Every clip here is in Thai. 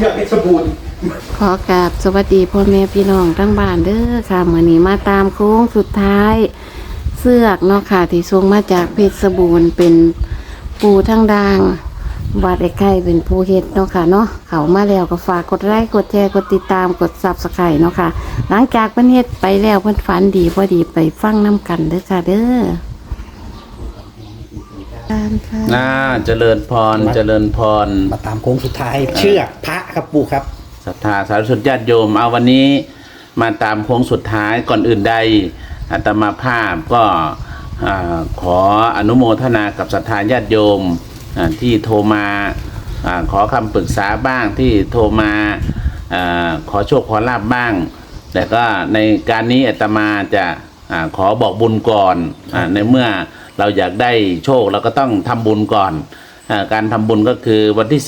ชือเพชรบูรณ์ขอกราบสวัสดีพ่อแม่พี่น้องทั้งบ้านเด้อค่ะมื้อนี้มาตามโค้งสุดท้าย เสือกเนาะค่ะที่ส่งมาจากเพชรบูรณ์เป็นปูทั้งดางวัดไอ้ไข่เป็นผู้เฮ็ดเนาะค่ะเนาะเขามาแล้วก็ฝากกดไลค์กดแชร์กดติดตามกด Subscribe เนาะค่ะ หลังจากเพิ่นเฮ็ดไปแล้วเพิ่นฝันดีพอดีไปฟังน้ำกันเด้อค่ะเด้อ การค่ะน่าเจริญพรเจริญพรมาตามโค้งสุดท้าย เชือกพระครับปู่ครับศรัทธาสาธุชนญาติโยม เอาวันนี้มาตามโค้งสุดท้ายก่อนอื่นใดอาตมาภาพก็อ่าขออนุโมทนากับศรัทธาญาติโยมอ่าที่โทรมาอาขอคำปรึกษาบ้างที่โทรมาอาขอโชคขอลาบบ้าง แต่ก็ในการนี้อาตมาจะอาขอบอกบุญก่อนอาในเมื่อ เราอยากได้โชคเราก็ต้องทำบุญก่อนอการทำบุญก็คือวันที่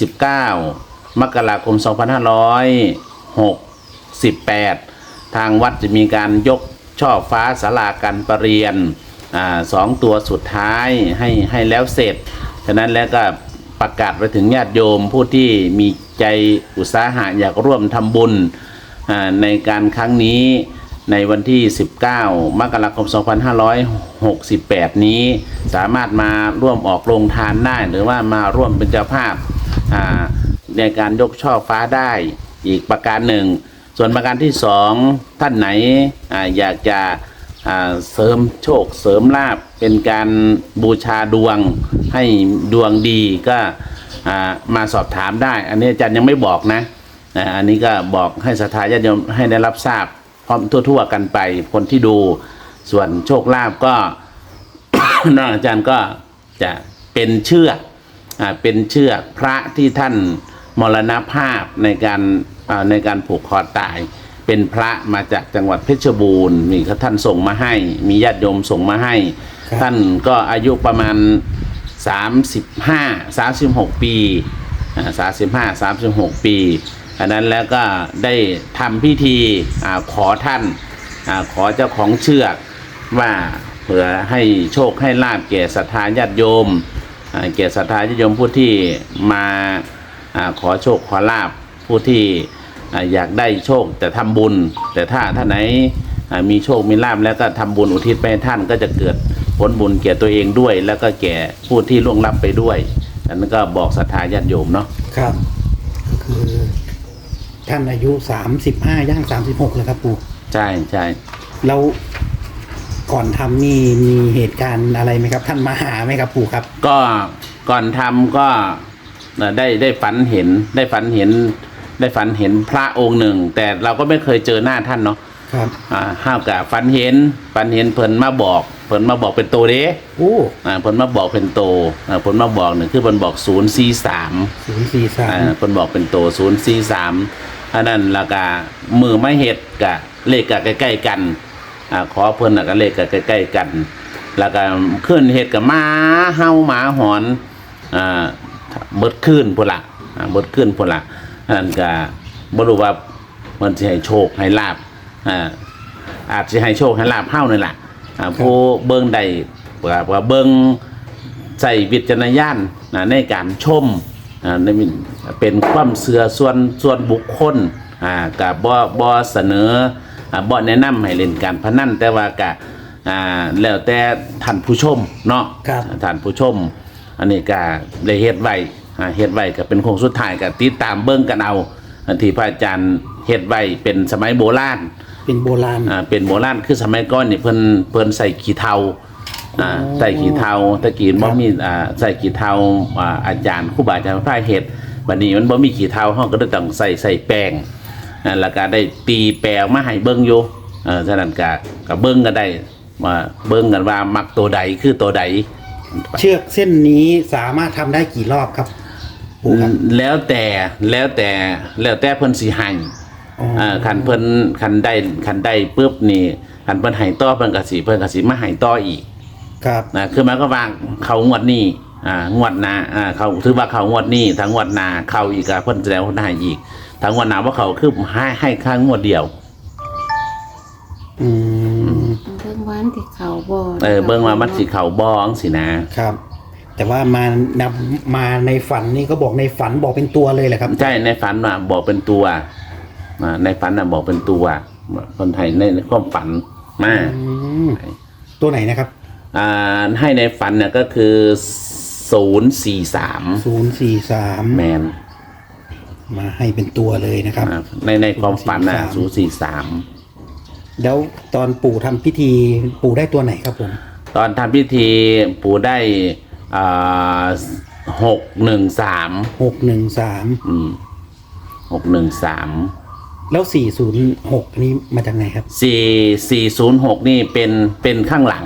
19 มกราคม 2568 ทางวัดจะมีการยกช่อฟ้าสาราการประเรียนอสองตัวสุดท้ายให้ให้แล้วเสร็จ ฉะนั้นแล้วก็ประกาศไปถึงญาติโยมผู้ที่มีใจอุตสาหะอยากร่วมทำบุญในการครั้งนี้ ในวันที่ 19 มกราคม 2568 นี้ สามารถมาร่วมออกโรงทานได้ หรือว่ามาร่วมเป็นเจ้าภาพาในการยกช่อฟ้าได้อีกประการหนึ่ง ส่วนประการที่สองท่านไหนออยากจะเสริมโชคเสริมลาบเป็นการบูชาดวงให้ดวงดีก็มาสอบถามได้ อันนี้อาจารย์ยังไม่บอกนะ อันนี้ก็บอกให้ศรัทธาญาติโยมให้ได้รับทราบ ร้อมทั่ว ๆ กันไป คนที่ดูส่วนโชคลาภก็น้องอาจารย์ก็จะเป็นเชือกอ่าเป็นเชือกพระที่ท่านมรณภาพในการอ่าในการผูกคอตาย เป็นพระมาจากจังหวัดเพชรบูรณ์มีท่านส่งมาให้ มีญาติโยมส่งมาให้ครับท่านก็อายุประมาณ 35 36 ปีอ่า35 36 ปี อันนั้นแล้วก็ได้ทำพิธีอขอท่านอขอเจ้าของเชือกว่าเพื่อให้โชคให้ลาบแก่ศรัทธาญาติโยมอ่าแก่ศรัทธาญาติโยมผู้ที่มาอขอโชคขอลาบผู้ที่อยากได้โชคแต่ทำบุญ แต่ถ้าท่านไหนมีโชคมีลาบแล้วก็ทำบุญอุทิศไปท่านก็จะเกิดผลบุญแก่ตัวเองด้วย แล้วก็แก่ผู้ที่ล่วงลับไปด้วยอันนั้นก็บอกศรัทธาญาติโยมเนาะครับก็คือ ท่านอายุสามสิบห้าย่างสามสิบหกเลยครับปู่ใช่ใช่แล้วก่อนทำนี่มีเหตุการณ์อะไรไหมครับ ท่านมาหาไหมครับปู่ครับ ก็ก่อนทำก็ได้ได้ฝันเห็นได้ฝันเห็น ได้ฝันเห็นพระองค์หนึ่ง แต่เราก็ไม่เคยเจอหน้าท่านเนาะ ครับอ่าห้าวกับฝันเห็นฝันเห็นเพิ่นมาบอกเพิ่นมาบอกเป็นโตเด้โอ้อ่าเพิ่นมาบอกเป็นโตอ่าเพิ่นมาบอกหนึ่งคือเพิ่นบอกศูนย์สี่สามศูนย์สี่สามอ่าเพิ่นบอกเป็นโตศูนย์สี่สามอันนั้นแล้วก็มือไม่เห็ดกับเลขกับใกล้ๆกันอ่าขอเพิ่นน่ะก็เลขกับใกล้ๆกัน แล้วก็ขึ้นเห็ดกับหมาเฮาหมาหอนอ่าเบิดขึ้นพุ่นละอ่าเบิดขึ้นพุ่นละอันนั้นก็บ่รู้ว่ามันสิให้โชคให้ลาบ อ่าอาจจะให้โชคให้ลาบเฮ้านี่แหละอ่าผู้เบิ้งได้ว่าว่าเบิ้งใส่วิจารณญาณนะในการชมอ่าในเป็นความเสือส่วนส่วนบุคคลอ่ากับบ่บ่เสนออ่าบ่แนะนำให้เล่นการพนันแต่ว่ากะอ่าแล้วแต่ท่านผู้ชมเนาะครับ ท่านผู้ชม อันนี้ก็ได้เฮ็ดไว้อ่าเฮ็ดไว้ก็เป็นโครงสุดท้ายก็ติดตามเบิ่งกันเอาอันที่พระอาจารย์เฮ็ดไว้เป็นสมัยโบราณ เป็นโบราณ อ่าเป็นโบราณคือสมัยก่อนนี่เพิ่นเพิ่นใส่ขี้เทาอ่าใส่ขี้เทาตะกี้บ่มีอ่าใส่ขี้เทาอ่าอาจารย์ครูบาอาจารย์พระเฮ็ดบัดนี้มันบ่มีขี้เทาเฮาก็เลยต้องใส่ใส่แป้งอ่าแล้วก็ได้ตีแปลงมาให้เบิ่งอยู่เอ่าฉะนั้นก็ก็เบิ่งกันได้มาเบิ่งกันว่ามักตัวใดคือตัวใดเชือกเส้นนี้สามารถทำได้กี่รอบครับปู่ครับ แล้วแต่แล้วแต่แล้วแต่เพิ่นสิให้อ๋ออ อ่าคันเพิ่นคันได้คันได้ปุ๊บนี่คันเพิ่นให้ต่อเพิ่นก็สิเพิ่นก็สิมาให้ต่ออีกครับนะคือหมันก็วางเขางวดนี้อ่างวดหน้าอ่าเขาถือว่าเขางวดนี้ทั้งงวดหน้าเขาอีกอะเพิ่นแสดงว่าให้อีกทั้งงวดหน้าว่าเขาคือให้ให้ค่างวดเดียว อืมเบิ่งวันที่เขาบ่เออเบิ่งว่ามันสิเขาบ้องสินะครับ แต่ว่ามานำมาในฝันนี่ก็บอกในฝันบอกเป็นตัวเลยแหละครับ ใช่ในฝันน่ะบอกเป็นตัวอ่า ในฝันน่ะบอกเป็นตัว คนไทยในในความฝันมาอืมตัวไหนนะครับ อ่าให้ในฝันเนี่ยก็คือศูนย์สี่สามศูนย์สี่สามแมนมาให้เป็นตัวเลยนะครับอ่าในในความฝันน่ะศูนย์สี่สามแล้วตอนปู่ทำพิธีปู่ได้ตัวไหนครับผมตอนทำพิธีปู่ได้หกหนึ่งสามหกหนึ่งสามหกหนึ่งสาม แล้วสี่ศูนย์หกนี้มาจากไหนครับ สี่สี่ศูนย์หกนี่เป็นเป็นข้างหลัง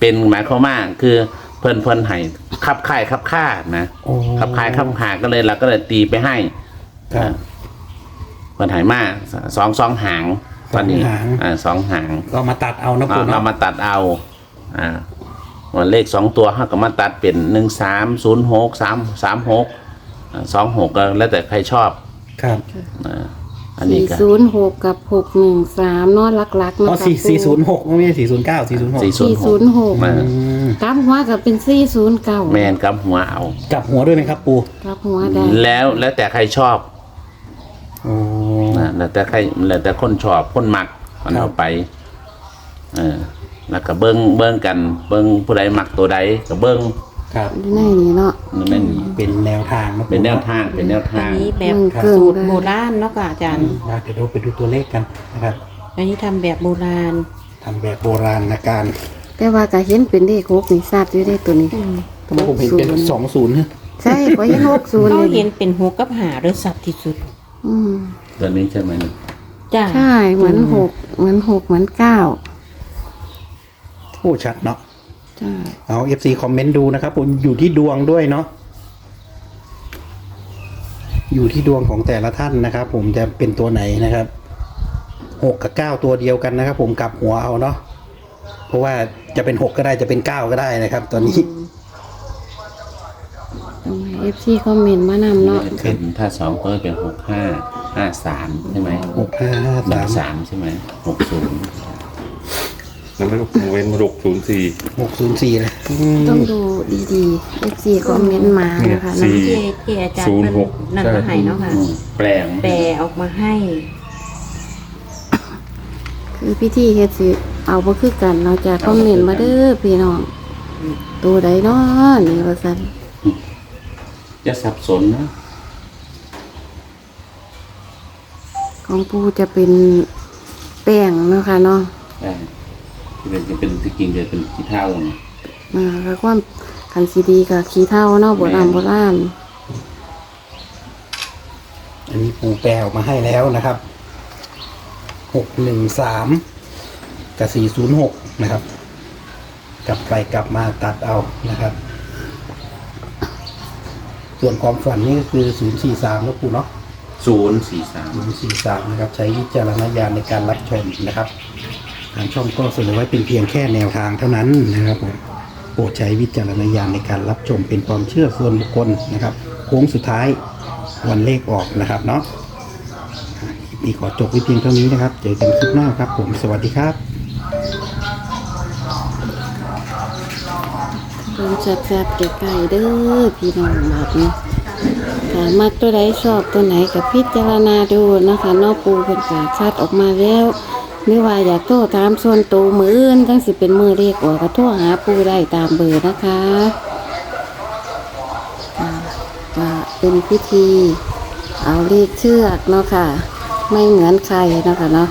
เป็นหมายความว่าคือเพิ่นเพิ่นให้ขับค่ายขับค่านะโอ้ ขับค่ายขับหาก็เลยเราก็เลยตีไปให้ครับ เพิ่นใหายมาสองสองหางตอนนี้สองหาง อ่าสองหางก็มาตัดเอานะเอาปู่เราเนาะมาตัดเอา อ่าวันเลขสองตัวห้าก็มาตัดเป็นหนึ่งสามศูนย์หกสามสามหกสองหกก็แล้วแต่ใครชอบ ครับ อ่า อันนี้สี่ก็ศูนย์หกกับหกหนึ่งสามเนาะลักๆอ๋อเนาะสี่สี่ศูนย์หกไม่ใช่สี่ศูนย์เก้าสี่ศูนย์หกสี่ศูนสี่ย์หศูกนย์หกมากลับหัวกับเป็นสี่ศูนย์เก้าแมนกับหัวเอากลับหัวด้วยไหมครับปู่กลับหัวได้แล้วแล้วแต่ใครชอบโอ้นะแล้วแต่ใครแล้วแต่คนชอบคนมักมันครับเอาไปเออแล้วก็เบิ้งเบิ้งกัน เบิ้งผู้ใดมักตัวใดก็เบิ้ง ครับอยู่ในนี้เนาะนั่นนั่นเป็นแนวทางนะเป็นแนวปู่ทางเป็นแนวอัทานงนี้แบบมันเกินสูตรได้โบราณเนาะค่ะอาจารย์นะเดี๋ยวเราไปดูตัวเลขกันนะครับอันนี้ทำแบบโบราณทำแบบโบราณนะการแต่ว่าก็เห็นเป็นเลขหกนี่ทราบอยู่ได้ตัวนี้ทำไมผมเห็นเป็นสองศูนย์เนี่ยใช่ก็เห็นหกศูนย์เขาเลยเห็นเป็นหัวกับหาหรือสัตว์ที่สุดอืมตัวนี้ใช่ไหมนี่จ้าใช่เหมือนหกเหมือนหกเหมือนเก้าโอ้ชัดเนาะ ใช่เอาเอฟซีคอมเมนต์ดูนะครับผมอยู่ที่ดวงด้วยเนาะอยู่ที่ดวงของแต่ละท่านนะครับ ผมจะเป็นตัวไหนนะครับหกกับเก้าตัวเดียวกันนะครับ ผมกลับหัวเอาเนาะเพราะว่าจะเป็นหกก็ได้จะเป็นเก้าก็ได้นะครับ ตอนนี้เอฟซีคอมเมนต์มานำเนาะเป็นถ้าสองตัวเป็นหกห้าห้าสามใช่ไหมหกห้าห้าหนึ่สางมสามใช่ไหมหกศูนย์ แล้วไม่เว้นหกศูนย์สี่หกศูนย์สี่เลยอืมต้องดูดีๆเอฟซีคอมเมนต์มานะคะสี่เนาะที่ที่อาจารย์ศูนย์เป็นหกนั่นใช่มาให้เนาะค่ะ แปลงแปลออกมาให้ คือพิธีเฮ็ดสิเอาบ่คือกันเราจะคอมเมนต์มาเด้อพี่น้องตัวใดเนาะนี่ว่าซั่นจะสับสนนะ ของปูจะเป็นแป้งเนาะค่ะเนาะแปลง ที่เป็นจะเป็นที่กินจะเป็นที่เท่านะอ่าแล้วความคันซีดีกับขี้เท่าเนาะโบราณโบราณอันนี้ปูแปลออกมาให้แล้วนะครับหกหนึ่งสามกับสี่ศูนย์หกนะครับ กลับไปกลับมาตัดเอานะครับ ส่วนความฝันนี่ก็คือศูนย์สี่สามแล้วปูเนาะศูนย์สี่สามศูนย์สี่สามนะครับ ใช้วิจารณญาณในการรับชมนะครับ ทางช่องก็เสนอไว้เป็นเพียงแค่แนวทางเท่านั้นนะครับผมโปรดใช้วิจารณญาณในการรับชมเป็นความเชื่อส่วนบุคคลนะครับโค้งสุดท้ายวันเลขออกนะครับเนาะอะคลิปนี้ขอจบไว้เพียงเท่านี้นะครับ เจอกันคลิปหน้าครับผม สวัสดีครับเพิ่นแซ่บๆไก่ๆเด้อพี่น้องแบบนี้ถ้ามักตัวใดชอบตัวไหนกับพิจารณาดูนะคะนอกปูเพิ่นก็ชัดออกมาแล้ว หรือว่าอยากโทรตามส่วนตัวมืออื่นทั้งสิเป็นมือเรียกออกก็โทรหาปูได้ตามเบอร์นะคะอ่าก็เป็นพิธี เอาเลขเชือกเนาะค่ะ ไม่เหมือนใครเนาะคะเนาะ